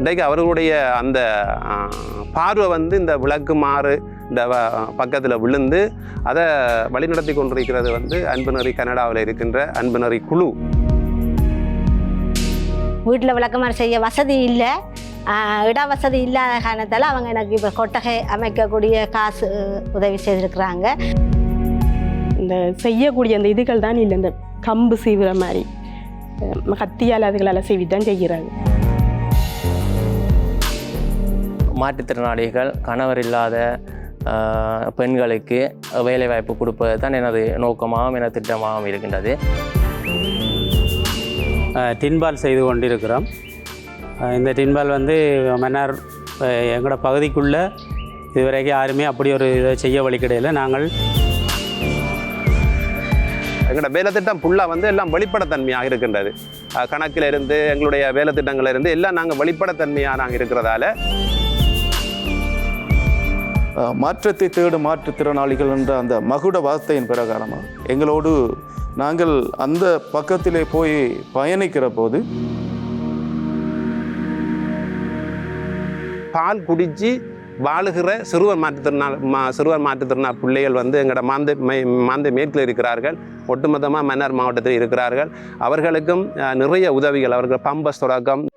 இன்றைக்கு அவர்களுடைய அந்த பார்வை வந்து இந்த விளக்கு மாறு இந்த பக்கத்தில் விழுந்து அதை வழிநடத்தி கொண்டிருக்கிறது வந்து அன்புநெறி கனடாவில் இருக்கின்ற அன்புநெறி குழு. வீட்டில் விளக்கமாறு செய்ய வசதி இல்லை. இட வசதி இல்லாத காரணத்தால் அவங்க எனக்கு இப்போ கொட்டகை அமைக்கக்கூடிய காசு உதவி செய்திருக்கிறாங்க. இந்த செய்யக்கூடிய அந்த இதுகள் தான் இல்லை இந்த கம்பு சீவுற மாதிரி. கத்தியால் அதுகளால் சீவி தான் செய்கிறாங்க. மாற்றுத்திறனாளிகள் கணவர் இல்லாத பெண்களுக்கு வேலைவாய்ப்பு கொடுப்பது தான் எனது நோக்கமாகவும் எனது திட்டமாகவும் இருக்கின்றது. டின்பால் செய்து கொண்டிருக்கிறோம். இந்த டின்பால் வந்து மன்னார் எங்களோட பகுதிக்குள்ளே இதுவரைக்கும் யாருமே அப்படி ஒரு இதை செய்ய வழி கிடையாது நாங்கள் எங்களோட வேலை திட்டம் ஃபுல்லாக வந்து எல்லாம் வெளிப்படைத்தன்மையாக இருக்கின்றது. கணக்கில் இருந்து எங்களுடைய வேலை திட்டங்கள்ல இருந்து எல்லாம் நாங்கள் வெளிப்படைத்தன்மையாக நாங்கள் இருக்கிறதால மாற்றத்தை தேடும் மாற்றுத்திறனாளிகள் என்ற அந்த மகுட வார்த்தையின் பிரகாரமாக எங்களோடு நாங்கள் அந்த பக்கத்திலே போய் பயணிக்கிற போது பால் குடித்து வாழுகிற சிறுவர் மாற்றுத்திறனாள் மா சிறுவர் மாற்றுத்திறனாள் பிள்ளைகள் வந்து எங்களோட மாந்த மே மேற்கில் இருக்கிறார்கள். ஒட்டுமொத்தமாக மன்னார் மாவட்டத்தில் இருக்கிறார்கள். அவர்களுக்கும் நிறைய உதவிகள். அவர்கள் பம்பஸ் தொடக்கம்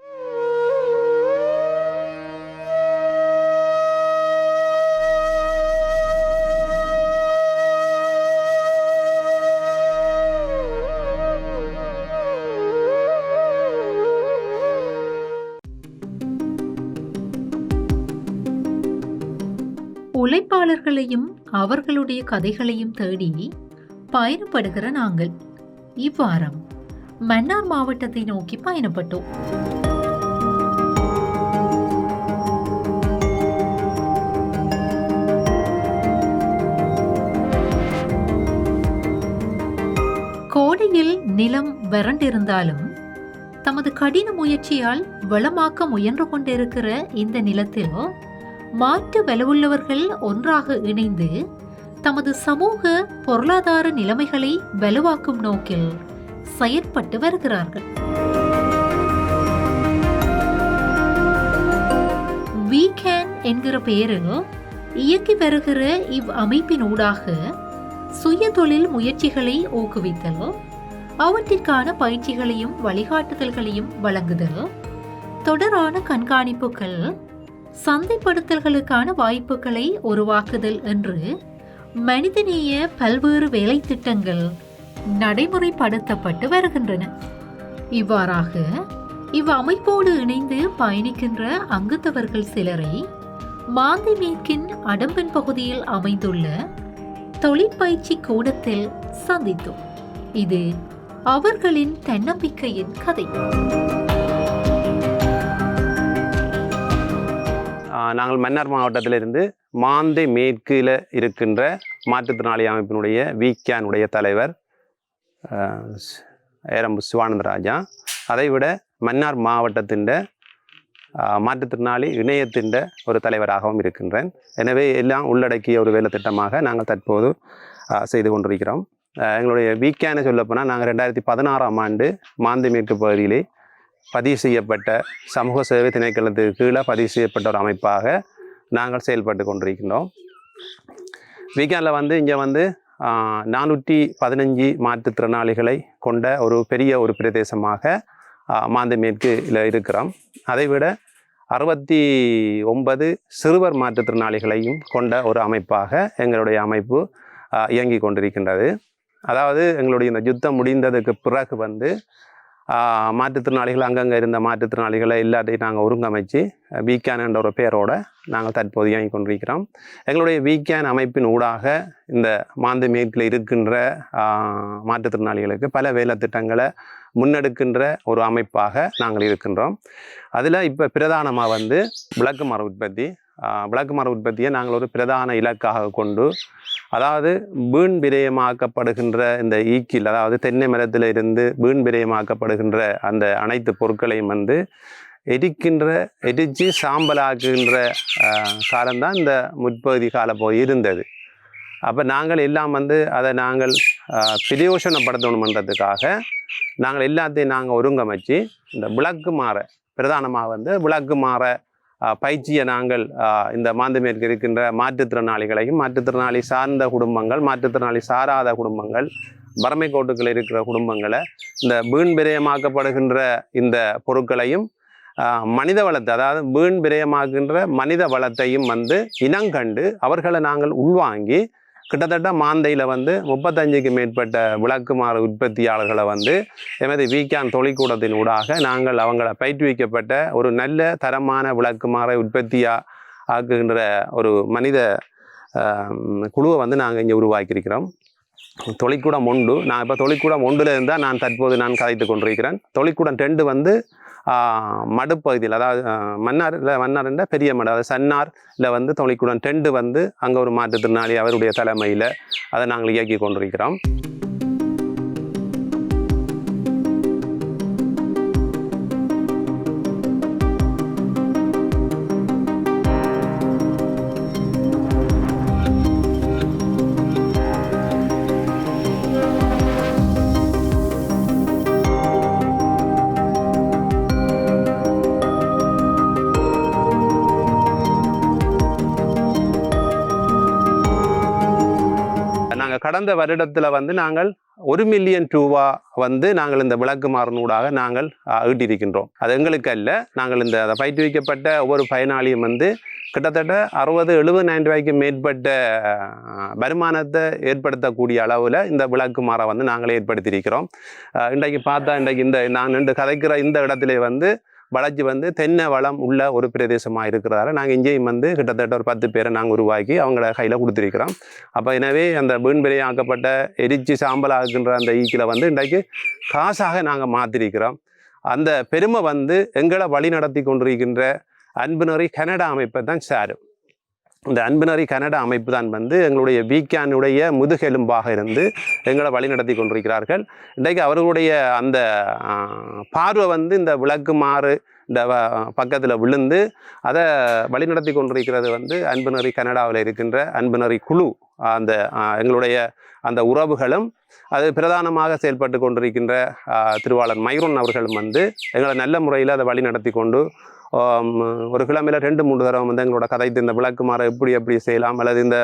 உழைப்பாளர்களையும் அவர்களுடைய கதைகளையும் தேடி பயணப்படுகிற நாங்கள். இவ்வாரம் மன்னார் மாவட்டத்தை நோக்கி பயணப்பட்டோம். கோடையில் நிலம் வறண்டிருந்தாலும் தமது கடின முயற்சியால் வளமாக்க முயன்று கொண்டிருக்கிற இந்த நிலத்தில் மாற்று வலுவுள்ளவர்கள் ஒன்றாக இணைந்து தமது சமூக பொருளாதார நிலைமைகளை வலுவாக்கும் நோக்கில் செயற்பட்டு வருகிறார்கள். வீக்கேன் என்கிற பெயரில் இயக்கி வருகிற இவ் அமைப்பின் ஊடாக சுய தொழில் முயற்சிகளை ஊக்குவித்தல் அவற்றிற்கான பயிற்சிகளையும் வழிகாட்டுதல்களையும் வழங்குதல் தொடரான கண்காணிப்புகள் சந்தைப்படுத்தல்களுக்கான வாய்ப்புகளை உருவாக்குதல் என்று மனிதநேய பல்வேறு வேலை திட்டங்கள் நடைமுறைப்படுத்தப்பட்டு வருகின்றன. இவ்வாறாக இவ் அமைப்போடு இணைந்து பயணிக்கின்ற அங்குத்தவர்கள் சிலரை மாந்தை மேற்கின் அடம்பன் பகுதியில் அமைந்துள்ள தொழிற்பயிற்சி கூடத்தில் சந்தித்தோம். இது அவர்களின் தன்னம்பிக்கையின் கதை. நாங்கள் மன்னார் மாவட்டத்திலிருந்து மாந்தை மேற்கில் இருக்கின்ற மாற்றுத்திறனாளி அமைப்பினுடைய வீக்கானுடைய தலைவர் ஏரம்பு சிவானந்தராஜா அதை விட மன்னார் மாவட்டத்தின் மாற்றுத்திறனாளி இணையத்தின் ஒரு தலைவராகவும் இருக்கின்றேன். எனவே எல்லாம் உள்ளடக்கிய ஒரு வேலை திட்டமாக நாங்கள் தற்போது செய்து கொண்டிருக்கிறோம். ஆஹ் எங்களுடைய வீக்கேன்னு சொல்லப்போனால் நாங்கள் ரெண்டாயிரத்தி பதினாறாம் ஆண்டு மாந்தி மேற்கு பகுதியிலே பதிவு செய்யப்பட்ட சமூக சேவை திணைக்களத்துக்கு கீழே பதிவு செய்யப்பட்ட ஒரு அமைப்பாக நாங்கள் செயல்பட்டு கொண்டிருக்கின்றோம். வீக்கெண்டில் வந்து இங்கே வந்து நானூற்றி பதினஞ்சு மாற்றுத்திறனாளிகளை கொண்ட ஒரு பெரிய ஒரு பிரதேசமாக ஆஹ், மாந்தை இருக்கிறோம். அதை விட அறுபத்தி ஒன்பது சிறுவர் மாற்றுத்திறனாளிகளையும் கொண்ட ஒரு அமைப்பாக எங்களுடைய அமைப்பு இயங்கி இயங்கிக் கொண்டிருக்கின்றது. அதாவது எங்களுடைய இந்த யுத்தம் முடிந்ததுக்கு பிறகு வந்து மாற்றுத்திறனாளிகள் அங்கங்கே இருந்த மாற்றுத்திறனாளிகளை எல்லாத்தையும் நாங்கள் ஒருங்கமைச்சு வீக்கேன் என்ற ஒரு பேரோட நாங்கள் தற்போது இயங்கிக் கொண்டிருக்கிறோம். எங்களுடைய வீக்கேன் அமைப்பின் ஊடாக இந்த மாந்த மேற்கில் இருக்கின்ற மாற்றுத்திறனாளிகளுக்கு பல வேலை திட்டங்களை முன்னெடுக்கின்ற ஒரு அமைப்பாக நாங்கள் இருக்கின்றோம். அதில் இப்போ பிரதானமாக வந்து விளக்கு மர உற்பத்தி ஆஹ், விளக்கு மர உற்பத்தியை நாங்கள் ஒரு பிரதான இலக்காக கொண்டு அதாவது வீண் விரயமாக்கப்படுகின்ற இந்த ஈக்கில் அதாவது தென்னை மரத்தில் இருந்து வீண் விரயமாக்கப்படுகின்ற அந்த அனைத்து பொருட்களையும் வந்து எரிக்கின்ற எரித்து சாம்பலாக்குகின்ற காலம்தான் இந்த முற்பகுதி காலம் போய் இருந்தது. அப்போ நாங்கள் எல்லாம் வந்து அதை நாங்கள் பிரயோசனப்படுத்தணுமன்றதுக்காக நாங்கள் எல்லாத்தையும் நாங்கள் ஒருங்கமைச்சு இந்த விளக்கு மாற பிரதானமாக வந்து விளக்கு மாற பயிற்சியை நாங்கள் இந்த மாந்தமேற்கு இருக்கின்ற மாற்றுத்திறனாளிகளையும் மாற்றுத்திறனாளி சார்ந்த குடும்பங்கள் மாற்றுத்திறனாளி சாராத குடும்பங்கள் பரமை கோட்டுக்கள் இருக்கிற குடும்பங்களை இந்த வீண் விரயமாக்கப்படுகின்ற இந்த பொருட்களையும் மனித வளத்தை அதாவது வீண் பிரயமாகின்ற மனித வளத்தையும் வந்து இனங்கண்டு அவர்களை நாங்கள் உள்வாங்கி கிட்டத்தட்ட மாந்தையில் வந்து முப்பத்தஞ்சுக்கு மேற்பட்ட விளக்குமாறு உற்பத்தியாளர்களை வந்து எமது வீக்கான் தொழிற்கூடத்தின் ஊடாக நாங்கள் அவங்கள பயிற்றுவிக்கப்பட்ட ஒரு நல்ல தரமான விளக்குமாறை உற்பத்தியாக ஆக்குகின்ற ஒரு மனித குழுவை வந்து நாங்கள் இங்கே உருவாக்கியிருக்கிறோம். தொழிற்கூடம் ஒன்று. நான் இப்போ தொழிற்கூடம் ஒன்றில் இருந்தால் நான் தற்போது நான் கதைத்து கொண்டிருக்கிறேன். தொழிற்கூடம் ரெண்டு வந்து மடுப்பகுதியில் அதாவது மன்னார் இல்லை மன்னார்ன்ற பெரிய மடு அதாவது சன்னாரில் வந்து தொழிற்கூடம் டெண்டு வந்து அங்கே ஒரு மாற்றுத்திறனாளி அவருடைய தலைமையில் அதை நாங்கள் இயக்கி கொண்டிருக்கிறோம். கடந்த வருடத்தில் வந்து நாங்கள் ஒரு மில்லியன் ரூபா வந்து நாங்கள் இந்த விளக்கு மாறனூடாக நாங்கள் ஈட்டியிருக்கின்றோம். அது எங்களுக்கு அல்ல. நாங்கள் இந்த அதை பயிற்றுவிக்கப்பட்ட ஒவ்வொரு பயனாளியும் வந்து கிட்டத்தட்ட அறுபது எழுபதாயிரம் ரூபாய்க்கு மேற்பட்ட வருமானத்தை ஏற்படுத்தக்கூடிய அளவில் இந்த விளக்கு மாற வந்து நாங்கள் ஏற்படுத்தியிருக்கிறோம். இன்றைக்கு பார்த்தா இன்றைக்கு இந்த நான் நின்று கதைக்கிற இந்த இடத்துல வந்து வளர்ச்சி வந்து தென்னை வளம் உள்ள ஒரு பிரதேசமாக இருக்கிறதால நாங்கள் இங்கேயும் வந்து கிட்டத்தட்ட ஒரு பத்து பேரை நாங்கள் உருவாக்கி அவங்கள கையில் கொடுத்துருக்கிறோம். அப்போ எனவே அந்த மீன்பெரிய ஆக்கப்பட்ட எரிச்சி எரிச்சு சாம்பலாக்குன்ற அந்த ஈக்கில் வந்து இன்றைக்கு காசாக நாங்கள் மாற்றிருக்கிறோம் அந்த பெருமை வந்து எங்களை வழி நடத்தி கொண்டிருக்கின்ற அன்புநறி கனடா அமைப்பை தான் சாரும். இந்த அன்புநறி கனடா அமைப்பு தான் வந்து எங்களுடைய வீக்கானுடைய முதுகெலும்பாக இருந்து எங்களை வழி நடத்தி கொண்டிருக்கிறார்கள். இன்றைக்கு அவர்களுடைய அந்த பார்வை வந்து இந்த விளக்கு மாறு இந்த பக்கத்தில் விழுந்து அதை வழிநடத்தி கொண்டிருக்கிறது வந்து அன்புநறி கனடாவில் இருக்கின்ற அன்புநறி குழு அந்த எங்களுடைய அந்த உறவுகளும் அது பிரதானமாக செயல்பட்டு கொண்டிருக்கின்ற திருவாளர் மைரோன் அவர்களும் வந்து எங்களை நல்ல முறையில் அதை வழி நடத்தி கொண்டு ஒரு கிழமையில் ரெண்டு மூன்று தடவை வந்து எங்களோட கதைத்து இந்த விளக்கு மாற எப்படி எப்படி செய்யலாம் அல்லது இந்த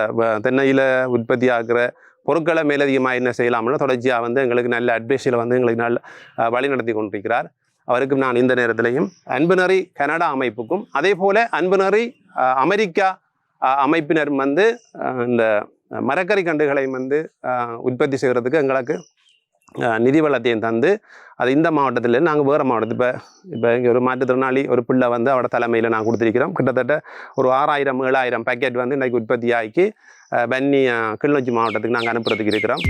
தென்னையில் உற்பத்தி ஆகிற பொருட்களை மேலதிகமாக என்ன செய்யலாம்னு தொடர்ச்சியாக வந்து எங்களுக்கு நல்ல அட்வைஸில் வந்து எங்களுக்கு நல்ல வழிநடத்தி வழி நடத்தி கொண்டிருக்கிறார். அவருக்கும் நான் இந்த நேரத்திலையும் அன்புநறி கனடா அமைப்புக்கும் அதே போல் அன்புநறி அமெரிக்கா அமைப்பினரும் அமைப்பினர் வந்து இந்த மரக்கறி கண்டுகளை வந்து உற்பத்தி செய்கிறதுக்கு எங்களுக்கு நிதி வளத்தையும் தந்து அது இந்த மாவட்டத்தில் நாங்கள் வேறு மாவட்டத்தில் இப்போ இப்போ இங்கே ஒரு மாற்றுத்திறனாளி ஒரு பிள்ளை வந்து அவட தலைமையில் நான் கொடுத்துருக்கிறோம். கிட்டத்தட்ட ஒரு ஆறாயிரம் ஏழாயிரம் பேக்கெட் வந்து இன்றைக்கு உற்பத்தி ஆக்கி பன்னி கிளிநொச்சி மாவட்டத்துக்கு நாங்கள் அனுப்புகிறதுக்கு இருக்கிறோம்.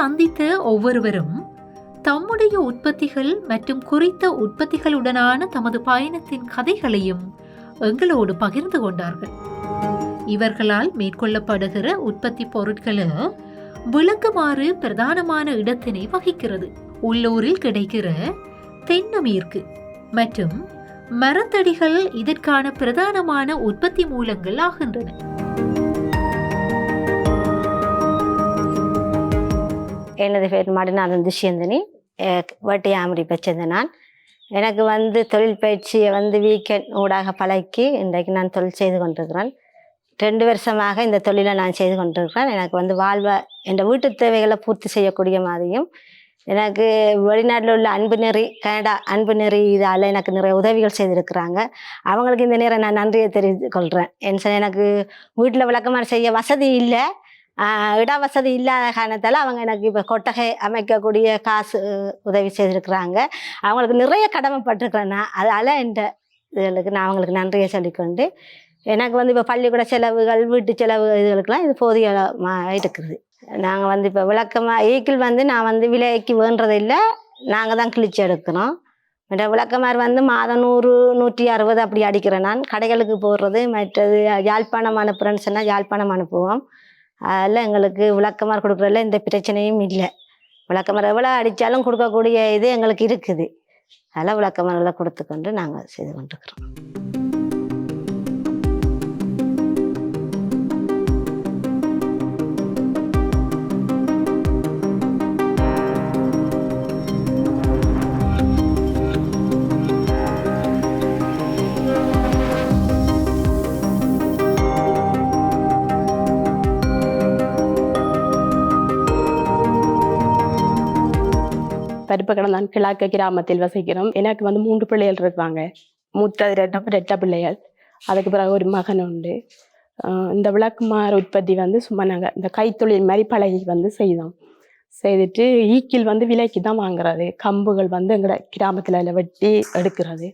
சந்தித்த ஒவ்வொருவரும் தம்முடைய உற்பத்திகள் மற்றும் குறித்த உற்பத்திகளுடனான தமது பயணத்தின் கதைகளையும் எங்களோடு பகிர்ந்து கொண்டார்கள். இவர்களால் மேற்கொள்ளப்படுகிற உற்பத்தி பொருட்களை விளக்குமாறு பிரதானமான இடத்தினை வகிக்கிறது. உள்ளூரில் கிடைக்கிற தென்னமீர்க்கு மற்றும் மரத்தடிகள் இதற்கான பிரதானமான உற்பத்தி மூலங்கள் ஆகின்றன. எனது பேர் மடிநாதன் துஷ்யந்தினி. வட்டியாமரி பெற்றது நான். எனக்கு வந்து தொழில் பயிற்சியை வந்து வீக்கெண்ட் ஊடாக பழக்கி இன்றைக்கு நான் தொழில் செய்து கொண்டிருக்கிறேன். ரெண்டு வருஷமாக இந்த தொழிலை நான் செய்து கொண்டிருக்கிறேன். எனக்கு வந்து வாழ்வை என் வீட்டு தேவைகளை பூர்த்தி செய்யக்கூடிய மாதிரியும் எனக்கு வெளிநாட்டில் உள்ள அன்பு நெறி கனடா அன்பு நெறி இதால் எனக்கு நிறைய உதவிகள் செய்திருக்கிறாங்க. அவங்களுக்கு இந்த நேரம் நான் நன்றியை தெரிவித்துக் கொள்கிறேன் என் எனக்கு வீட்டில் விளக்கமாக செய்ய வசதி இல்லை. இடவசதி இட வசதி இல்லாத காரணத்தால் அவங்க எனக்கு இப்போ கொட்டகை அமைக்கக்கூடிய காசு உதவி செய்திருக்கிறாங்க அவங்களுக்கு நிறைய கடமைப்பட்டிருக்கிறேன் நான் அதால் இந்த இதுகளுக்கு நான் அவங்களுக்கு நன்றியை சொல்லிக்கொண்டு எனக்கு வந்து இப்போ பள்ளிக்கூட செலவுகள் வீட்டு செலவு இதுகளுக்கெல்லாம் இது போதியமாக இருக்குது நாங்கள் வந்து இப்போ விளக்கமாக ஈக்கிள் வந்து நான் வந்து விலைக்கு வேண்டதில்லை நாங்கள் தான் கிழிச்சு எடுக்கிறோம் மற்ற விளக்கமார் வந்து மாதம் நூறு நூற்றி அறுபது அப்படி அடிக்கிறேன் நான் கடைகளுக்கு போடுறது மற்றது யாழ்ப்பாணம் அனுப்புகிறேன்னு சொன்னால் யாழ்ப்பாணம் அனுப்புவோம் அதில் எங்களுக்கு விளக்கமாக கொடுக்குறதுல எந்த பிரச்சனையும் இல்லை. விளக்கமாக எவ்வளோ அடித்தாலும் கொடுக்கக்கூடிய இது எங்களுக்கு இருக்குது. அதில் விளக்கமானங்களை கொடுத்துக்கொண்டு நாங்கள் செய்து கொண்டிருக்கிறோம். பருப்பக்கடம் தான் கிழக்கு கிராமத்தில் வசிக்கிறோம். எனக்கு வந்து மூன்று பிள்ளைகள் இருக்காங்க. மூத்தது ரெண்டு ரெட்ட பிள்ளைகள். அதுக்கு பிறகு ஒரு மகன் உண்டு. இந்த விளக்குமாறு உற்பத்தி வந்து சும்மா நாங்கள் இந்த கைத்தொழில் மாதிரி பழகி வந்து செய்தோம். செய்துட்டு ஈக்கில் வந்து விலைக்கு தான் வாங்குறது. கம்புகள் வந்து எங்களை கிராமத்தில் வெட்டி எடுக்கிறது.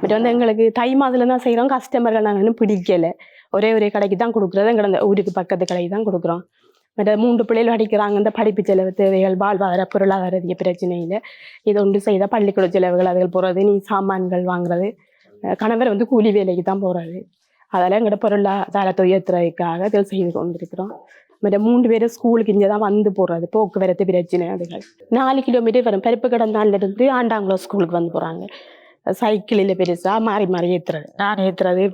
பட் வந்து எங்களுக்கு தை மாதத்துல தான் செய்கிறோம் கஸ்டமர்கள் நாங்கள் இன்னும் பிடிக்கலை. ஒரே ஒரே கடைக்கு தான் கொடுக்குறது. எங்களை அந்த ஊருக்கு பக்கத்து கடைக்கு தான் கொடுக்குறோம். மற்ற மூன்று பிள்ளைகள் படிக்கிறாங்க. இந்த படிப்பு செலவு தேவைகள் வாழ்வாதார பொருளாதார பிரச்சனையில் இல்லை இது ஒன்று செய்தால் பள்ளிக்கூட செலவுகள் அதுகள் போகிறது நீ சாமான்கள் வாங்குறது. கணவர் வந்து கூலி வேலைக்கு தான் போகிறது அதெல்லாம் எங்களோட பொருளாதாரத்தை உயர்த்துறதுக்காக இதில் செய்து கொண்டிருக்கிறோம். மற்ற மூன்று பேரும் ஸ்கூலுக்கு இங்கே தான் வந்து போகிறது போக்குவரத்து பிரச்சனை அதுகள். நாலு கிலோமீட்டர் வரும். பருப்பு கடந்தாண்டிலிருந்து ஆண்டாங்குளம் ஸ்கூலுக்கு வந்து போகிறாங்க சைக்கிளில் பெருசாக மாறி மாறி ஏற்றுறது நான் ஏற்றுறது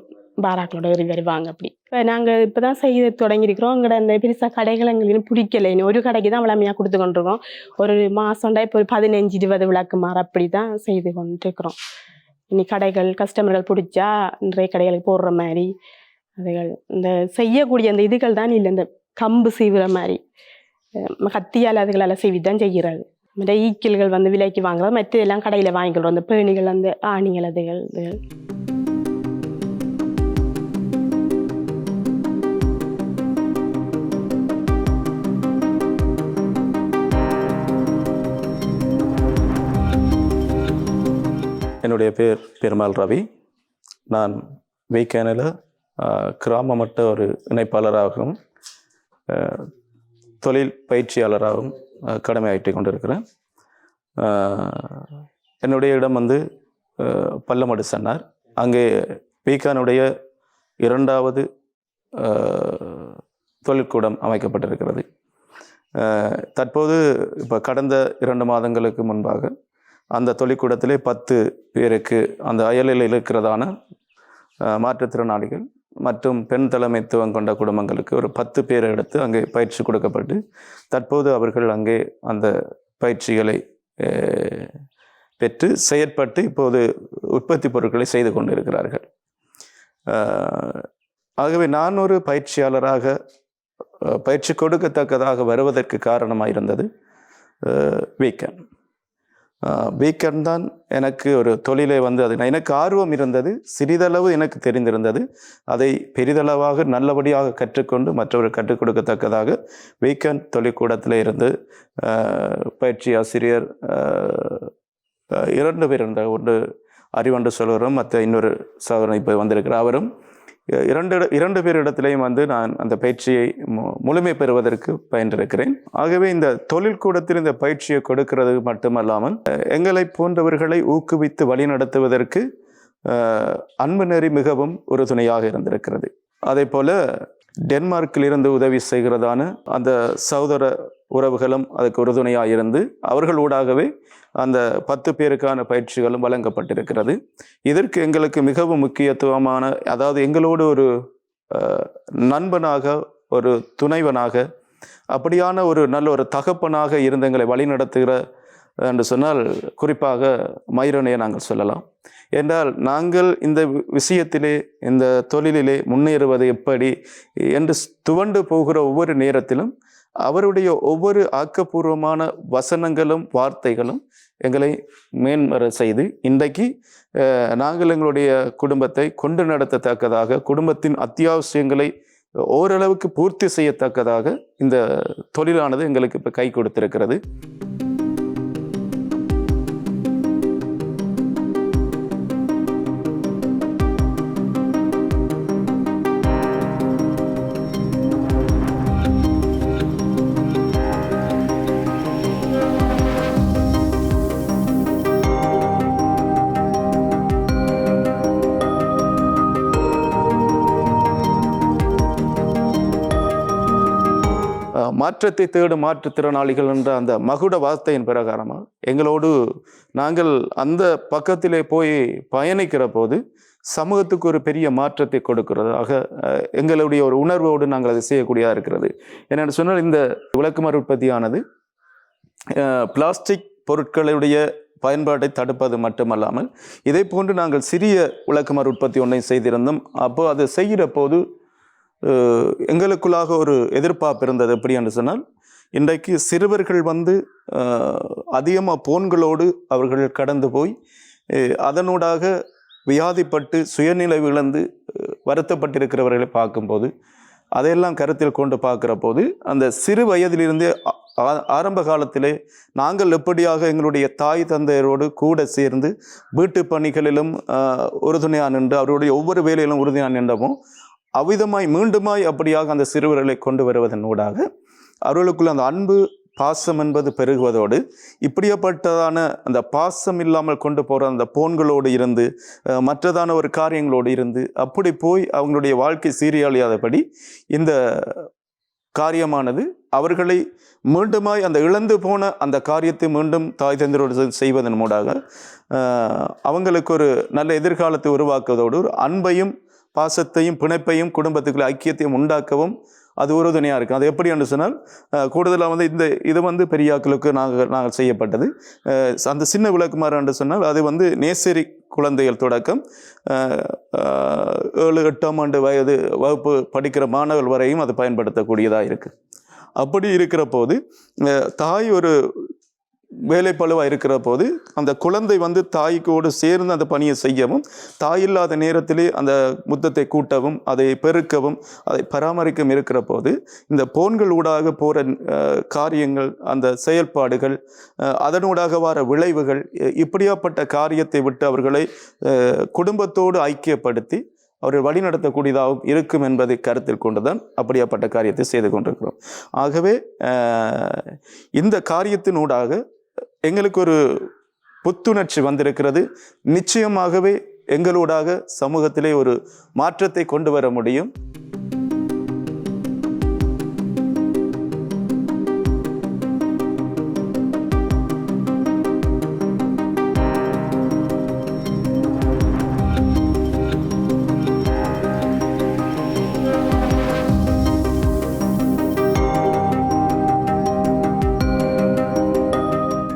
பாராக்களோட வருவாங்க அப்படி. இப்போ நாங்கள் இப்போ தான் செய்ய தொடங்கியிருக்கிறோம். எங்களோட அந்த பெருசாக கடைகள் எங்களுக்கு பிடிக்கல. இன்னும் ஒரு கடைக்கு தான் விளமையாக கொடுத்து கொண்டிருக்கோம். ஒரு மாதம்டா இப்போ ஒரு பதினஞ்சு இருபது விளக்கு மாற அப்படி தான் செய்து கொண்டிருக்கிறோம். இனி கடைகள் கஸ்டமர்கள் பிடிச்சா நிறைய கடைகளுக்கு போடுற மாதிரி அதுகள் இந்த செய்யக்கூடிய அந்த இதுகள் தான் இல்லை இந்த கம்பு சீவுற மாதிரி. கத்தியால் அதுகளெல்லாம் சீவி தான் செய்கிறாரு மற்ற ஈக்கிள்கள் வந்து விலைக்கு வாங்குறது மற்ற எல்லாம் கடையில் வாங்கிக்கிறோம் அந்த பேணிகள் அந்த ஆணிகள் அதுகள் இதுகள். என்னுடைய பேர் பெருமாள் ரவி. நான் வீக்கேனில் கிராம மட்ட ஒரு இணைப்பாளராகவும் தொழில் பயிற்சியாளராகவும் கடமையாற்றி கொண்டிருக்கிறேன். என்னுடைய இடம் வந்து பல்லமடு சன்னார். அங்கே வீக்கானுடைய இரண்டாவது தொழிற்கூடம் அமைக்கப்பட்டிருக்கிறது. தற்போது இப்போ கடந்த இரண்டு மாதங்களுக்கு முன்பாக அந்த தொழிற்கூடத்திலே பத்து பேருக்கு அந்த அயலில் இருக்கிறதான மாற்றுத்திறனாளிகள் மற்றும் பெண் தலைமைத்துவம் கொண்ட குடும்பங்களுக்கு ஒரு பத்து பேரை எடுத்து அங்கே பயிற்சி கொடுக்கப்பட்டு தற்போது அவர்கள் அங்கே அந்த பயிற்சிகளை பெற்று செயற்பட்டு இப்போது உற்பத்தி பொருட்களை செய்து கொண்டிருக்கிறார்கள். ஆகவே நான் ஒரு பயிற்சியாளராக பயிற்சி கொடுக்கத்தக்கதாக வருவதற்கு காரணமாக இருந்தது வீக்கெண்ட் வீக்கெண்ட் தான் எனக்கு ஒரு தொழிலை வந்து அது எனக்கு ஆர்வம் இருந்தது சிறிதளவு எனக்கு தெரிந்திருந்தது. அதை பெரிதளவாக நல்லபடியாக கற்றுக்கொண்டு மற்றவர்கள் கற்றுக் கொடுக்கத்தக்கதாக வீக்கெண்ட் தொழிற்கூடத்தில் இருந்து பயிற்சி ஆசிரியர் இரண்டு பேர் இருந்தார் ஒன்று அறிவண்டு சொல்கிறோம் மற்ற இன்னொரு சகோதரன் இப்போ வந்திருக்கிறார். அவரும் இரண்டு இரண்டு பேரிடத்திலையும் வந்து நான் அந்த பயிற்சியை மு- முழுமை பெறுவதற்கு பயின்றிருக்கிறேன். ஆகவே இந்த தொழிற்கூடத்தில் இந்த பயிற்சியை கொடுக்கிறது மட்டுமல்லாமல் எங்களை போன்றவர்களை ஊக்குவித்து வழிநடத்துவதற்கு அன்பு நெறி மிகவும் உறுதுணையாக இருந்திருக்கிறது. அதே போல டென்மார்க்கில் இருந்து உதவி செய்கிறதான அந்த சகோதர உறவுகளும் அதுக்கு உறுதுணையாக இருந்து அவர்களூடாகவே அந்த பத்து பேருக்கான பயிற்சிகளும் வழங்கப்பட்டிருக்கிறது. இதற்கு எங்களுக்கு மிகவும் முக்கியத்துவமான அதாவது எங்களோடு ஒரு நண்பனாக ஒரு துணைவனாக அப்படியான ஒரு நல்ல ஒரு தகப்பனாக இருந்து எங்களை வழிநடத்துகிற என்று சொன்னால் குறிப்பாக மயிரனையை நாங்கள் சொல்லலாம். என்றால் நாங்கள் இந்த வி- விஷயத்திலே இந்த தொழிலிலே முன்னேறுவது எப்படி என்று துவண்டு போகிற ஒவ்வொரு நேரத்திலும் அவருடைய ஒவ்வொரு ஆக்கப்பூர்வமான வசனங்களும் வார்த்தைகளும் எங்களை மேன்மர செய்து இன்றைக்கு நாங்கள் எங்களுடைய குடும்பத்தை கொண்டு நடத்தத்தக்கதாக குடும்பத்தின் அத்தியாவசியங்களை ஓரளவுக்கு பூர்த்தி செய்யத்தக்கதாக இந்த தொழிலானது எங்களுக்கு இப்போ கை கொடுத்திருக்கிறது. மாற்றத்தை தேடும் மாற்றுத்திறனாளிகள் என்ற அந்த மகுட வார்த்தையின் பிரகாரமாக எங்களோடு நாங்கள் அந்த பக்கத்திலே போய் பயணிக்கிற போது சமூகத்துக்கு ஒரு பெரிய மாற்றத்தை கொடுக்கிறதாக எங்களுடைய ஒரு உணர்வோடு நாங்கள் அதை செய்யக்கூடியதாக இருக்கிறது. என்னென்னு சொன்னால் இந்த விளக்குமாறு உற்பத்தியானது பிளாஸ்டிக் பொருட்களுடைய பயன்பாட்டை தடுப்பது மட்டுமல்லாமல் இதை போன்று நாங்கள் சிறிய விளக்குமாறு உற்பத்தி ஒன்றை செய்திருந்தோம். அப்போது அதை செய்கிற போது எங்களுக்குள்ளாக ஒரு எதிர்பார்ப்பு இருந்தது. எப்படி என்று சொன்னால் இன்றைக்கு சிறுவர்கள் வந்து அதிகமாக போன்களோடு அவர்கள் கடந்து போய் அதனூடாக வியாதிப்பட்டு சுயநிலை இழந்து வருத்தப்பட்டிருக்கிறவர்களை பார்க்கும்போது அதையெல்லாம் கருத்தில் கொண்டு பார்க்குற போது அந்த சிறு வயதிலிருந்தே ஆ- ஆரம்ப காலத்திலே நாங்கள் எப்படியாக எங்களுடைய தாய் தந்தையரோடு கூட சேர்ந்து வீட்டு பணிகளிலும் உறுதுணையாக நின்று அவருடைய ஒவ்வொரு வேலையிலும் உறுதியாக நின்றமோ அவ்விதமாய் மீண்டுமாய் அப்படியாக அந்த சிறுவர்களை கொண்டு வருவதன் ஊடாக அவர்களுக்குள்ள அந்த அன்பு பாசம் என்பது பெருகுவதோடு இப்படியப்பட்டதான அந்த பாசம் இல்லாமல் கொண்டு போகிற அந்த போன்களோடு இருந்து மற்றதான ஒரு காரியங்களோடு இருந்து அப்படி போய் அவங்களுடைய வாழ்க்கை சீரியழியாதபடி இந்த காரியமானது அவர்களை மீண்டுமாய் அந்த இழந்து போன அந்த காரியத்தை மீண்டும் தாய் தந்தரோடு செய்வதன் மூடாக அவங்களுக்கு ஒரு நல்ல எதிர்காலத்தை உருவாக்குவதோடு ஒரு அன்பையும் பாசத்தையும் பிணைப்பையும் குடும்பத்துக்குள்ள ஐக்கியத்தையும் உண்டாக்கவும் அது உறுதுணையாக இருக்கும் அது எப்படி என்று சொன்னால் கூடுதலாக வந்து இந்த இது வந்து பெரியாக்களுக்கு நாங்கள் நாங்கள் செய்யப்பட்டது. அந்த சின்ன விளக்குமாறு என்று சொன்னால் அது வந்து நேசரி குழந்தைகள் தொடக்கம். ஏழு எட்டாம் ஆண்டு வயது வகுப்பு படிக்கிற மாணவர் வரையும் அது பயன்படுத்தக்கூடியதாக இருக்குது அப்படி இருக்கிற போது தாய் ஒரு வேலைப்பழுவாக இருக்கிற போது அந்த குழந்தை வந்து தாய்க்கோடு சேர்ந்து அந்த பணியை செய்யவும் தாய் இல்லாத நேரத்திலே அந்த முத்தத்தை கூட்டவும் அதை பெருக்கவும் அதை பராமரிக்கவும் இருக்கிற போது இந்த போன்கள் ஊடாக போகிற காரியங்கள் அந்த செயல்பாடுகள் அதனூடாக வர விளைவுகள் இ- இப்படியாப்பட்ட காரியத்தை விட்டு அவர்களை குடும்பத்தோடு ஐக்கியப்படுத்தி அவர்கள் வழிநடத்தக்கூடியதாகவும் இருக்கும் என்பதை கருத்தில் கொண்டுதான் அப்படியாப்பட்ட காரியத்தை செய்து கொண்டிருக்கிறோம். ஆகவே இந்த காரியத்தினூடாக எங்களுக்கு ஒரு புத்துணர்ச்சி வந்திருக்கிறது. நிச்சயமாகவே எங்களூடாக சமூகத்திலே ஒரு மாற்றத்தை கொண்டு வர முடியும்.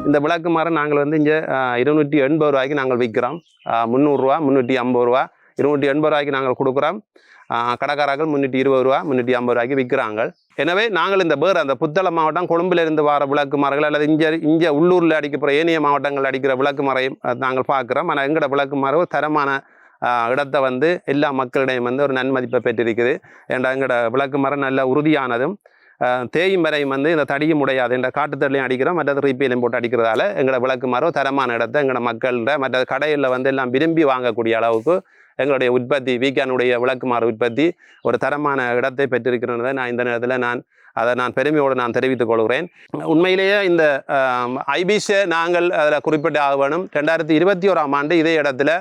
இந்த விளக்கு மரம் நாங்கள் வந்து இங்கே இருநூற்றி எண்பது ரூபாய்க்கு நாங்கள் விற்கிறோம். முந்நூறுரூவா முந்நூற்றி ஐம்பது ரூபா இருநூற்றி எண்பது ரூபாய்க்கு நாங்கள் கொடுக்குறோம். கடைக்காரர்கள் முந்நூற்றி இருபது ரூபா முந்நூற்றி ஐம்பது ரூபாய்க்கு விற்கிறாங்க. எனவே நாங்கள் இந்த பேர் அந்த புத்தள மாவட்டம் கொழும்புல இருந்து வர விளக்கு மரங்கள் அல்லது இங்கே இங்கே உள்ளூரில் அடிக்கப்படுற ஏனைய மாவட்டங்களில் அடிக்கிற விளக்கு மரையும் நாங்கள் பார்க்குறோம். ஆனால் எங்களோட விளக்கு மரம் தரமான இடத்தை வந்து எல்லா மக்களிடையும் வந்து ஒரு நன்மதிப்பை பெற்றிருக்குது. ஏன்டா எங்களோட விளக்கு மரம் நல்ல உறுதியானதும் தேயும் வரையும் வந்து இந்த தடியும் உடையாது. என்ற காட்டுத்தள்ளையும் அடிக்கிறோம் மற்றது ரீப்பையிலும் போட்டு அடிக்கிறதால எங்களோட விளக்கு மரம் தரமான இடத்தை எங்களோட மக்கள்கிட்ட மற்ற கடையில் வந்து எல்லாம் விரும்பி வாங்கக்கூடிய அளவுக்கு எங்களுடைய உற்பத்தி வீக்கானுடைய விளக்குமாறு உற்பத்தி ஒரு தரமான இடத்தை பெற்றிருக்கிறதை நான் இந்த நேரத்தில் நான் அதை நான் பெருமையோடு நான் தெரிவித்துக் கொள்கிறேன். உண்மையிலேயே இந்த ஐபிஷை நாங்கள் அதில் குறிப்பிட்டு ஆக வேணும் ரெண்டாயிரத்தி இருபத்தி ஓராம் ஆண்டு இதே இடத்துல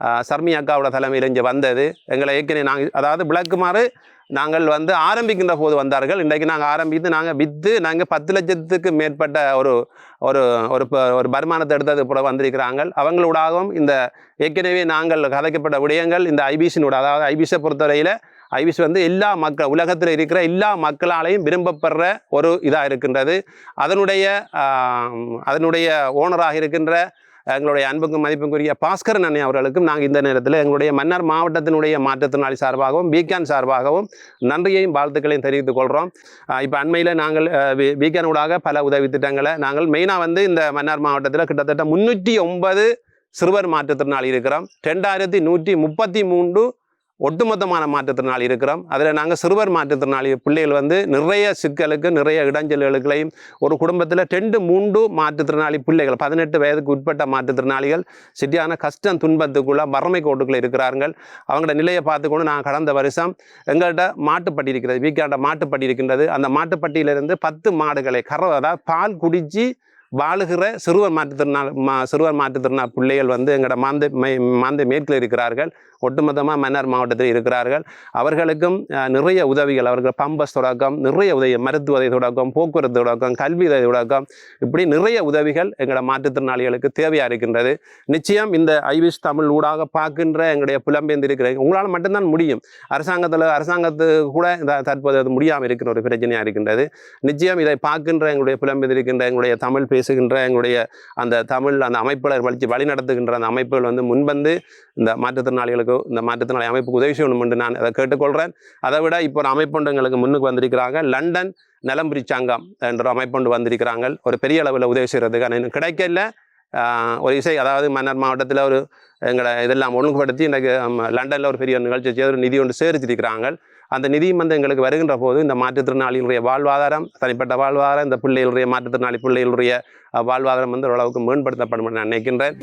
சர்மி அக்காவோட தலைமையில் இங்கே வந்தது. எங்களை ஏற்கனவே நாங்கள் அதாவது விளக்குமாறு நாங்கள் வந்து ஆரம்பிக்கின்ற போது வந்தார்கள். இன்றைக்கு நாங்கள் ஆரம்பித்து நாங்கள் விற்று நாங்கள் பத்து லட்சத்துக்கு மேற்பட்ட ஒரு ஒரு ஒரு ப- ஒரு வருமானத்தை எடுத்தது போல வந்திருக்கிறாங்க. அவங்களூடாகவும் இந்த ஏற்கனவே நாங்கள் கதைக்கப்பட்ட விடயங்கள் இந்த ஐபிசினோட அதாவது ஐபிசியை பொறுத்தவரையில் ஐபிசி வந்து எல்லா மக்கள் உலகத்தில் இருக்கிற எல்லா மக்களாலையும் விரும்பப்படுற ஒரு இதாக இருக்கின்றது. அதனுடைய அதனுடைய ஓனராக இருக்கின்ற எங்களுடைய அன்புக்கும் மதிப்புக்குரிய பாஸ்கரன் அண்ணன் அவர்களுக்கும் நாங்கள் இந்த நேரத்தில் எங்களுடைய மன்னர் மாவட்டத்தினுடைய மாற்றுத்திறனாளி சார்பாகவும் பீகான் சார்பாகவும் நன்றியையும் வாழ்த்துக்களையும் தெரிவித்துக் கொள்கிறோம் இப்போ அண்மையில் நாங்கள் வீக்கெண்ட் ஊடாக பல உதவி திட்டங்களை நாங்கள் மெயினாக வந்து இந்த மன்னார் மாவட்டத்தில் கிட்டத்தட்ட முன்னூற்றி ஒன்பது சிறுவர் மாற்றுத்திறனாளி இருக்கிறோம். ரெண்டாயிரத்தி நூற்றி முப்பத்தி மூன்று ஒட்டுமொத்தமான மாற்றுத்திறனாளி இருக்கிறோம். அதில் நாங்கள் சிறுவர் மாற்றுத்திறனாளி பிள்ளைகள் வந்து நிறைய சிக்கலுக்கு நிறைய இடைஞ்சல்களுக்களையும் ஒரு குடும்பத்தில் ரெண்டு மூன்று மாற்றுத்திறனாளி பிள்ளைகள் பதினெட்டு வயதுக்கு உட்பட்ட மாற்றுத்திறனாளிகள் சரியான கஷ்டம் துன்பத்துக்குள்ளே வறுமை கோட்டுக்குள்ளே இருக்கிறார்கள். அவங்களோட நிலையை பார்த்துக்கொண்டு நான் கடந்த வருஷம் எங்கள்கிட்ட மாட்டுப்பட்டி இருக்கிறது வீக்காண்ட மாட்டுப்பட்டி இருக்கின்றது. அந்த மாட்டுப்பட்டியிலிருந்து பத்து மாடுகளை கற அதாவது பால் குடித்து வாழுகிற சிறுவர் மாற்றுத்திறனாளி மா சிறுவர் மாற்றுத்திறனாளி பிள்ளைகள் வந்து எங்களோட மாந்தை மே மேற்கில் இருக்கிறார்கள். ஒட்டுமொத்தமாக மன்னார் மாவட்டத்தில் இருக்கிறார்கள். அவர்களுக்கும் நிறைய உதவிகள் அவர்கள் பம்பஸ் தொடக்கம் நிறைய உதவி மருத்துவ உதவி தொடக்கம் போக்குவரத்து தொடக்கம் கல்வி உதவி தொடக்கம் இப்படி நிறைய உதவிகள் எங்களோட மாற்றுத்திறனாளிகளுக்கு தேவையாக இருக்கின்றது. நிச்சயம் இந்த ஐவிஸ் தமிழ் ஊடாக பார்க்கின்ற எங்களுடைய புலம்பெயர்ந்து இருக்கிற உங்களால் மட்டும்தான் முடியும். அரசாங்கத்தில் அரசாங்கத்து கூட தற்போது அது முடியாமல் இருக்கிற ஒரு பிரச்சனையாக இருக்கின்றது. நிச்சயம் இதை பார்க்கின்ற எங்களுடைய புலம்பெயர்ந்து இருக்கின்ற எங்களுடைய தமிழ் பேசுகின்ற எங்களுடைய அந்த தமிழ் அந்த அமைப்புகளை வழி வழி நடத்துகின்ற அந்த அமைப்புகள் வந்து முன்வந்து இந்த மாற்றுத்திறனாளிகளுக்கு இந்த மாற்றுத்திறனாளி அமைப்புக்கு உதவி செய்யணும் என்று நான் அதை கேட்டுக்கொள்கிறேன் அதை விட இப்போ ஒரு அமைப்பொண்டு எங்களுக்கு முன்னுக்கு வந்திருக்கிறாங்க லண்டன் நலம்புரி சங்கம் என்ற அமைப்புண்டு வந்திருக்கிறாங்க. ஒரு பெரிய அளவில் உதவி செய்கிறதுக்கு ஆனால் இன்னும் கிடைக்கல. ஒரு இசை அதாவது மன்னர் மாவட்டத்தில் ஒரு எங்களை இதெல்லாம் ஒழுங்குபடுத்தி எனக்கு லண்டனில் ஒரு பெரிய நிகழ்ச்சி செய்து ஒரு நிதி ஒன்று சேரிச்சிருக்கிறாங்க அந்த நிதியும் வந்து எங்களுக்கு வருகின்ற போது இந்த மாற்றுத்திறனாளிகளுடைய வாழ்வாதாரம் தனிப்பட்ட வாழ்வாதாரம் இந்த பிள்ளைகளுடைய மாற்றுத்திறனாளி பிள்ளைகளுடைய வாழ்வாதாரம் வந்து ஓரளவுக்கு மேம்படுத்தப்படும் என்று நான் நினைக்கின்றேன்.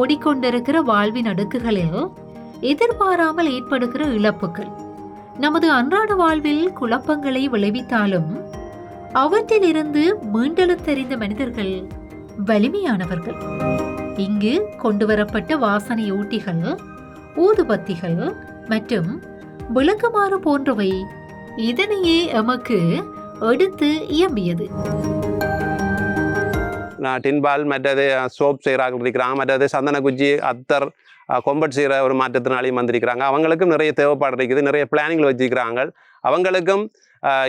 ஓடிக்கொண்டிருக்கிற வாழ்வின் அடுக்குகளில் எதிர்பாராமல் ஏற்படுகிற இழப்புகள். நமது அன்றாட வாழ்வில் குழப்பங்களை விளைவித்தாலும் அவற்றிலிருந்து மீண்டெழுத் தெரிந்த மனிதர்கள் வலிமையானவர்கள். இங்கு கொண்டுவரப்பட்ட வாசனை ஊட்டிகள் ஊதுபத்திகள் மற்றும் விளக்குமாறு போன்றவை இதனையே எமக்கு எடுத்து இயம்பியது. டின்பால் மற்றது சோப் செய்கிறார்கள் இருக்கிறாங்க. மற்றது சந்தன குச்சி அத்தர் கொம்பட் செய்கிற ஒரு மாற்றுத்திறனாளியும் வந்திருக்கிறாங்க. அவங்களுக்கும் நிறைய தேவைப்பாடு இருக்குது. நிறைய பிளானிங்கள் வச்சிருக்கிறாங்க. அவங்களுக்கும்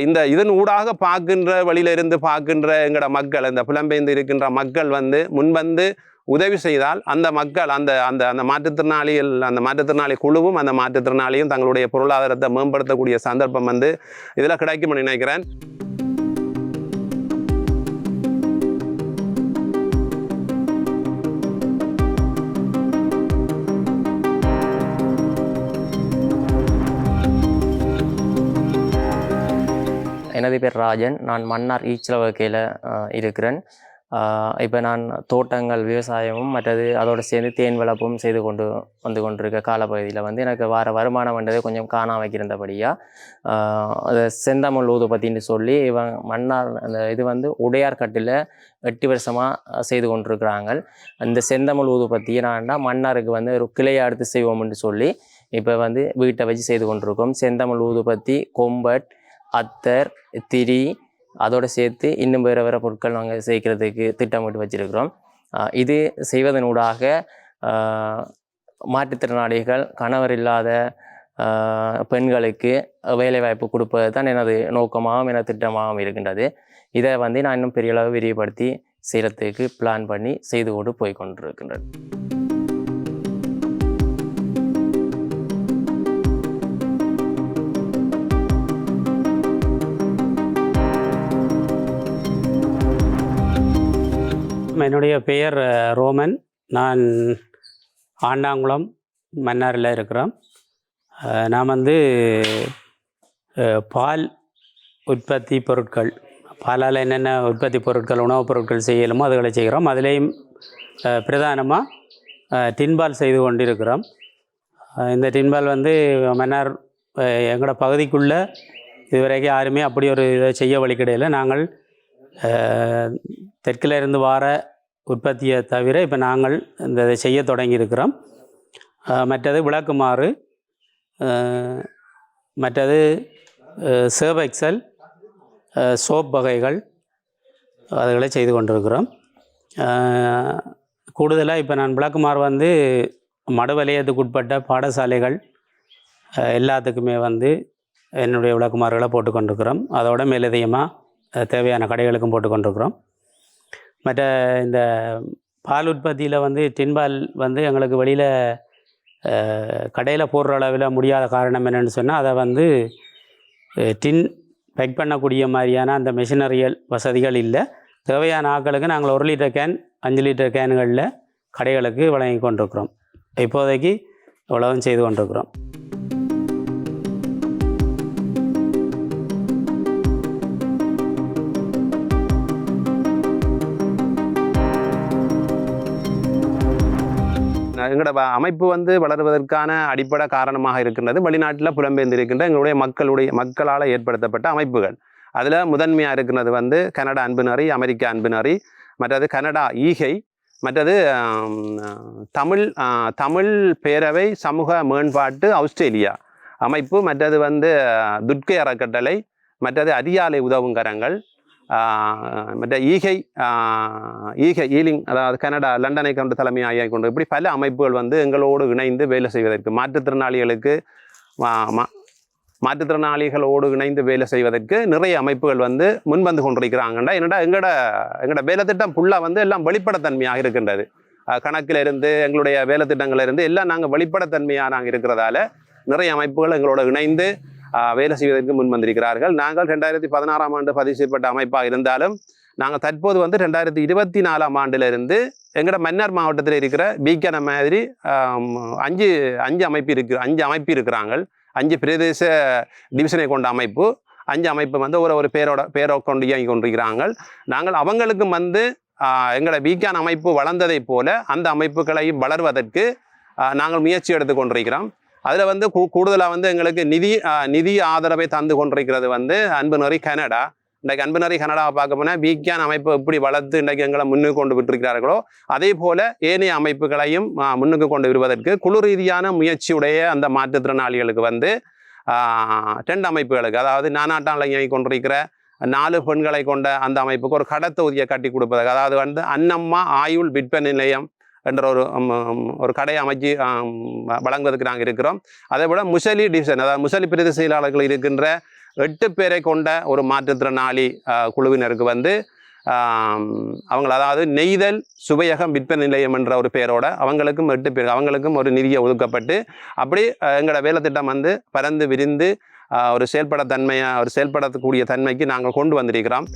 இந்த இதன் ஊடாக பார்க்கின்ற வழியில இருந்து பார்க்கின்ற எங்களோட மக்கள் இந்த புலம்பெயர்ந்து இருக்கின்ற மக்கள் வந்து முன்வந்து உதவி செய்தால் அந்த மக்கள் அந்த அந்த அந்த மாற்றுத்திறனாளிகள் அந்த மாற்றுத்திறனாளி குழுவும் அந்த மாற்றுத்திறனாளியும் தங்களுடைய பொருளாதாரத்தை மேம்படுத்தக்கூடிய சந்தர்ப்பம் வந்து இதில் கிடைக்கும்னு நினைக்கிறேன். எனது பேர் ராஜன். நான் மன்னார் ஈச்சல வகையில் இருக்கிறேன். இப்போ நான் தோட்டங்கள் விவசாயமும் மற்றது அதோடு சேர்ந்து தேன் வளர்ப்பும் செய்து கொண்டு வந்து கொண்டிருக்க காலப்பகுதியில் வந்து எனக்கு வார வருமானம் வந்தது கொஞ்சம் காணாம வைக்கிறபடியாக அதை செந்தமிழ் ஊதுபத்தின்னு சொல்லி இவன் மன்னார் அந்த இது வந்து உடையார்கட்டில் எட்டு வருஷமாக செய்து கொண்டிருக்கிறாங்க அந்த செந்தமிழ் ஊதுபத்தி பற்றி என்னன்னா மன்னாருக்கு வந்து ஒரு கிளையை அடுத்து செய்வோம்னு சொல்லி இப்போ வந்து வீட்டை வச்சு செய்து கொண்டிருக்கோம். செந்தமிழ் ஊதுபத்தி கொம்பட் அத்தர் திரி அதோடு சேர்த்து இன்னும் வேறு வேறு பொருட்கள் நாங்கள் சேர்க்கிறதுக்கு திட்டமிட்டு வச்சிருக்கிறோம். இது செய்வதனூடாக மாற்றுத்திறனாளிகள் கணவர் இல்லாத பெண்களுக்கு வேலைவாய்ப்பு கொடுப்பது தான் எனது நோக்கமாகவும் எனது திட்டமாகவும் இருக்கின்றது. இதை வந்து நான் இன்னும் பெரிய அளவு விரிவுபடுத்தி செய்கிறதுக்கு பிளான் பண்ணி செய்து கொண்டு போய் கொண்டிருக்கின்றேன் என்னுடைய பெயர் ரோமன். நான் ஆண்டாங்குளம் மன்னாரில் இருக்கிறோம் நான் வந்து பால் உற்பத்தி பொருட்கள் பாலால் என்னென்ன உற்பத்தி பொருட்கள் உணவுப் பொருட்கள் செய்யலுமோ அதுகளை செய்கிறோம். அதுலேயும் பிரதானமாக டின்பால் செய்து கொண்டிருக்கிறோம். இந்த டின்பால் வந்து மன்னார் எங்களோட பகுதிக்குள்ளே இதுவரைக்கும் யாருமே அப்படி ஒரு இதை செய்ய வழி கிடையாது நாங்கள் தெற்கில் இருந்து வார உற்பத்தியை தவிர இப்போ நாங்கள் இந்த இதை செய்ய தொடங்கியிருக்கிறோம். மற்றது விளக்குமாறு மற்றது சேவெக்சல் சோப் வகைகள் அதுகளை செய்து கொண்டிருக்கிறோம். கூடுதலாக இப்போ நான் விளக்குமாறு வந்து மடு வலயத்துக்குட்பட்ட பாடசாலைகள் எல்லாத்துக்குமே வந்து என்னுடைய விளக்குமாறுகளை போட்டுக்கொண்டிருக்கிறோம். அதோட மேலதிகமாக தேவையான கடைகளுக்கும் போட்டுக்கொண்டிருக்கிறோம். மற்ற இந்த பால் உற்பத்தியில் வந்து டின்பால் வந்து எங்களுக்கு வெளியில் கடையில் போடுற அளவில் முடியாத காரணம் என்னென்னு சொன்னால் அதை வந்து டின் பேக் பண்ணக்கூடிய மாதிரியான அந்த மெஷினரியல் வசதிகள் இல்லை. தேவையான ஆட்களுக்கு நாங்கள் ஒரு லிட்டர் கேன் அஞ்சு லிட்டர் கேன்களில் கடைகளுக்கு வழங்கி கொண்டிருக்கிறோம். இப்போதைக்கு இவ்வளவும் செய்து கொண்டிருக்கிறோம். எங்களோட வ- அமைப்பு வந்து வளருவதற்கான அடிப்படை காரணமாக இருக்கின்றது. வெளிநாட்டில் புலம்பெயர்ந்திருக்கின்ற எங்களுடைய மக்களுடைய மக்களால் ஏற்படுத்தப்பட்ட அமைப்புகள். அதில் முதன்மையாக இருக்கிறது வந்து கனடா அன்புநறி அமெரிக்க அன்புநறி மற்றது கனடா ஈகை மற்றது தமிழ் தமிழ் பேரவை சமூக மேம்பாட்டு ஆஸ்திரேலியா அமைப்பு மற்றது வந்து துர்க்கை அறக்கட்டளை மற்றது அரியாலை உதவும் மற்ற ஈகை ஈகை ஈலிங் அதாவது கனடா லண்டனை கொண்டு தலைமையாக கொண்டு இப்படி பல அமைப்புகள் வந்து எங்களோடு இணைந்து வேலை செய்வதற்கு மாற்றுத்திறனாளிகளுக்கு மா- மா- மாற்றுத்திறனாளிகளோடு இணைந்து வேலை செய்வதற்கு நிறைய அமைப்புகள் வந்து முன்வந்து கொண்டிருக்கிறாங்கண்டா. என்னடா எங்களோட எங்களோட வேலை திட்டம் ஃபுல்லாக வந்து எல்லாம் வெளிப்படைத்தன்மையாக இருக்கின்றது. கணக்கில் இருந்து எங்களுடைய வேலை திட்டங்கள்ல இருந்து எல்லாம் நாங்கள் வெளிப்படைத்தன்மையாக நாங்கள் இருக்கிறதால நிறைய அமைப்புகள் எங்களோட இணைந்து வேலை செய்வதற்கு முன் வந்திருக்கிறார்கள் நாங்கள் ரெண்டாயிரத்தி பதினாறாம் ஆண்டு பதிவு செய்யப்பட்ட அமைப்பாக இருந்தாலும் நாங்கள் தற்போது வந்து ரெண்டாயிரத்தி இருபத்தி நாலாம் ஆண்டிலிருந்து எங்களோட மன்னார் மாவட்டத்தில் இருக்கிற பீக்கன மாதிரி அஞ்சு அஞ்சு அமைப்பு இருக்கு அஞ்சு அமைப்பு இருக்கிறாங்க அஞ்சு பிரதேச டிவிஷனை கொண்ட அமைப்பு. அஞ்சு அமைப்பு வந்து ஒரு ஒரு பேரோட பேரோ கொண்டு இயங்கி கொண்டிருக்கிறாங்க நாங்கள் அவங்களுக்கும் வந்து எங்களோட வீக்கான அமைப்பு வளர்ந்ததை போல அந்த அமைப்புகளையும் வளர்வதற்கு நாங்கள் முயற்சி எடுத்து கொண்டிருக்கிறோம். அதில் வந்து கூ கூடுதலாக வந்து எங்களுக்கு நிதி நிதி ஆதரவை தந்து கொண்டிருக்கிறது வந்து அன்புநறி கனடா. இன்றைக்கு அன்புநறி கனடாவை பார்க்க போனால் விக்யான் அமைப்பு எப்படி வளர்த்து இன்றைக்கு எங்களை முன்னுக்கு கொண்டு விட்டிருக்கிறார்களோ அதே போல ஏனைய அமைப்புகளையும் முன்னுக்கு கொண்டு வருவதற்கு குழு ரீதியான முயற்சியுடைய அந்த மாற்றுத்திறனாளிகளுக்கு வந்து டெண்ட் டென்ட் அமைப்புகளுக்கு அதாவது நானாட்டான் இயங்கி கொண்டிருக்கிற நாலு பெண்களை கொண்ட அந்த அமைப்புக்கு ஒரு கடத்தொகுதியை கட்டி கொடுப்பதற்கு அதாவது வந்து அன்னம்மா ஆயுள் விற்பனை நிலையம் என்ற ஒரு ஒரு கடையை அமைச்சு வழங்குவதற்கு நாங்கள் இருக்கிறோம். அதே போல் முசலி டிவிஷன் அதாவது முசலி பிரதி செயலாளர்கள் இருக்கின்ற எட்டு பேரை கொண்ட ஒரு மாற்றுத்திறனாளி குழுவினருக்கு வந்து அவங்க அவங்கள அதாவது நெய்தல் சுவையகம் விற்பனை நிலையம் என்ற ஒரு பேரோட அவங்களுக்கும் எட்டு பேர் அவங்களுக்கும் ஒரு நிதியை ஒதுக்கப்பட்டு அப்படி எங்களோட வேலை திட்டம் வந்து பறந்து விரிந்து ஒரு செயல்பட தன்மையை ஒரு செயல்படக்கூடிய தன்மைக்கு நாங்கள் கொண்டு வந்திருக்கிறோம்.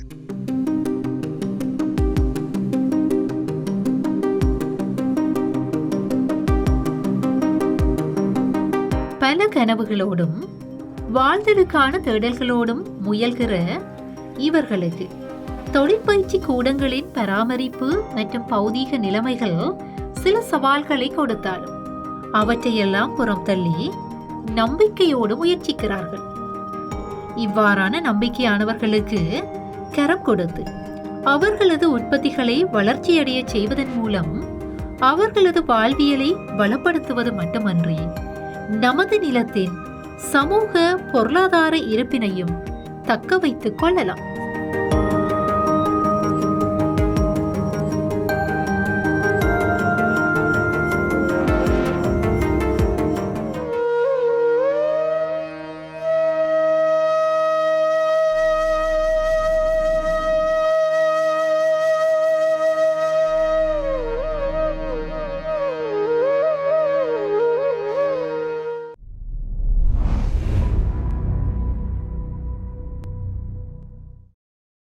பல கனவுகளோடும் வாழ்தலுக்கான தேடல்களோடும் முயல்கிற இவர்களுக்கு தொழிற்பயிற்சி கூடங்களின் பராமரிப்பு மற்றும் பௌதீக நிலைமைகள் சில சவால்களை கொடுத்தாலும் அவற்றையெல்லாம் புறம் தள்ளி நம்பிக்கையோடு முயற்சிக்கிறார்கள். இவ்வாறான நம்பிக்கையானவர்களுக்கு கரம் கொடுத்து அவர்களது உற்பத்திகளை வளர்ச்சியடைய செய்வதன் மூலம் அவர்களது வாழ்வியலை வளப்படுத்துவது மட்டுமன்றி நமது நிலத்தின் சமூக பொருளாதார இருப்பினையும் தக்க வைத்துக் கொள்ளலாம்.